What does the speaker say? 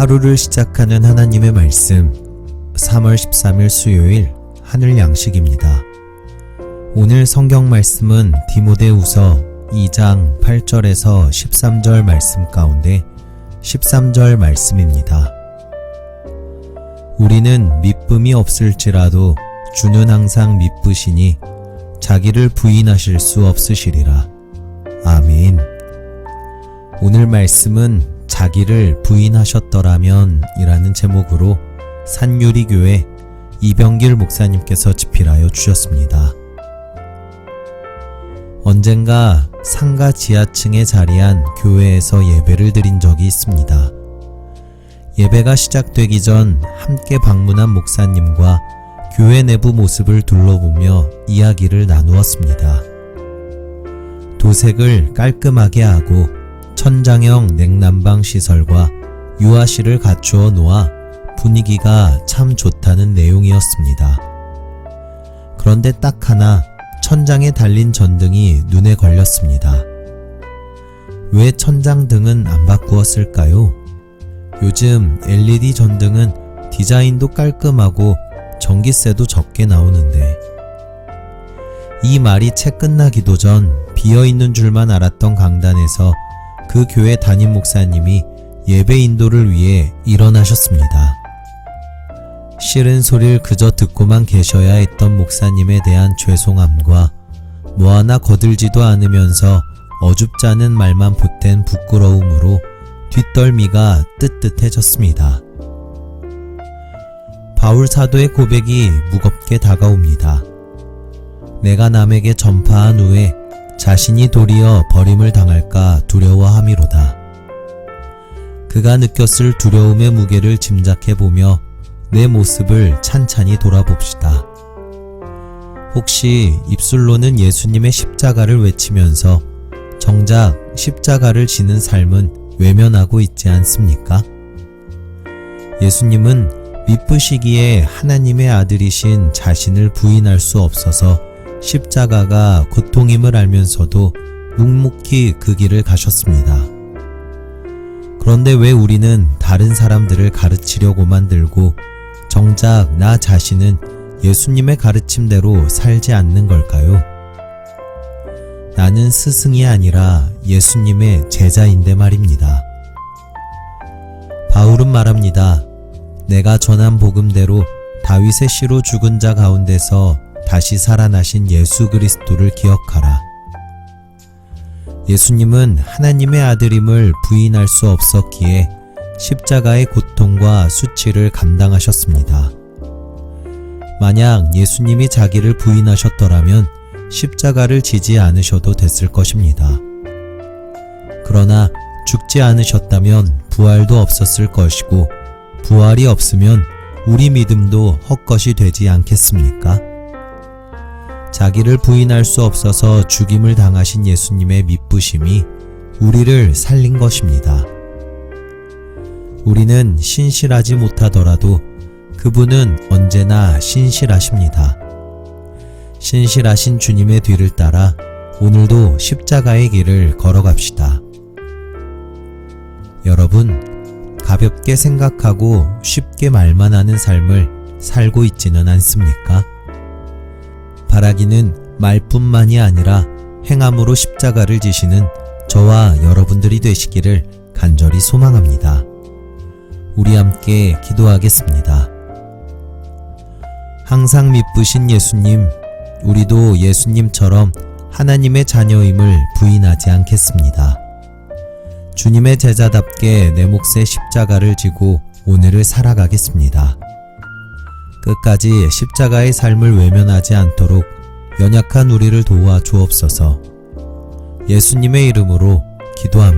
하루를 시작하는 하나님의 말씀 3월 13일 수요일 하늘 양식입니다. 오늘 성경 말씀은 디모데후서 2장 8절에서 13절 말씀 가운데 13절 말씀입니다. 우리는 미쁨이 없을지라도 주는 항상 미쁘시니 자기를 부인하실 수 없으시리라. 아멘. 오늘 말씀은 자기를 부인하셨더라면 이라는 제목으로 산유리교회 이병길 목사님께서 집필하여 주셨습니다. 언젠가 상가 지하층에 자리한 교회에서 예배를 드린 적이 있습니다. 예배가 시작되기 전 함께 방문한 목사님과 교회 내부 모습을 둘러보며 이야기를 나누었습니다. 도색을 깔끔하게 하고 천장형 냉난방 시설과 유아실을 갖추어 놓아 분위기가 참 좋다는 내용이었습니다. 그런데 딱 하나 천장에 달린 전등이 눈에 걸렸습니다. 왜 천장 등은 안 바꾸었을까요? 요즘 LED 전등은 디자인도 깔끔하고 전기세도 적게 나오는데 이 말이 채 끝나기도 전 비어있는 줄만 알았던 강단에서 그 교회 담임 목사님이 예배 인도를 위해 일어나셨습니다. 싫은 소리를 그저 듣고만 계셔야 했던 목사님에 대한 죄송함과 뭐 하나 거들지도 않으면서 어줍잖은 말만 보탠 부끄러움으로 뒷덜미가 뜨뜻해졌습니다. 바울 사도의 고백이 무겁게 다가옵니다. 내가 남에게 전파한 후에 자신이 도리어 버림을 당할까 두려워함이로다. 그가 느꼈을 두려움의 무게를 짐작해 보며 내 모습을 찬찬히 돌아봅시다. 혹시 입술로는 예수님의 십자가를 외치면서 정작 십자가를 지는 삶은 외면하고 있지 않습니까? 예수님은 미쁘시기에 하나님의 아들이신 자신을 부인할 수 없어서 십자가가 고통임을 알면서도 묵묵히 그 길을 가셨습니다. 그런데 왜 우리는 다른 사람들을 가르치려고 만 들고 정작 나 자신은 예수님의 가르침대로 살지 않는 걸까요? 나는 스승이 아니라 예수님의 제자인데 말입니다. 바울은 말합니다. 내가 전한 복음대로 다윗의 씨로 죽은 자 가운데서 다시 살아나신 예수 그리스도를 기억하라. 예수님은 하나님의 아들임을 부인할 수 없었기에 십자가의 고통과 수치를 감당하셨습니다. 만약 예수님이 자기를 부인하셨더라면 십자가를 지지 않으셔도 됐을 것입니다. 그러나 죽지 않으셨다면 부활도 없었을 것이고 부활이 없으면 우리 믿음도 헛것이 되지 않겠습니까? 자기를 부인할 수 없어서 죽임을 당하신 예수님의 미쁘심이 우리를 살린 것입니다. 우리는 신실하지 못하더라도 그분은 언제나 신실하십니다. 신실하신 주님의 뒤를 따라 오늘도 십자가의 길을 걸어갑시다. 여러분, 가볍게 생각하고 쉽게 말만 하는 삶을 살고 있지는 않습니까? 바라기는 말뿐만이 아니라 행함으로 십자가를 지시는 저와 여러분들이 되시기를 간절히 소망합니다. 우리 함께 기도하겠습니다. 항상 미쁘신 예수님, 우리도 예수님처럼 하나님의 자녀임을 부인하지 않겠습니다. 주님의 제자답게 내 몫의 십자가를 지고 오늘을 살아가겠습니다. 끝까지 십자가의 삶을 외면하지 않도록 연약한 우리를 도와 주옵소서. 예수님의 이름으로 기도합니다.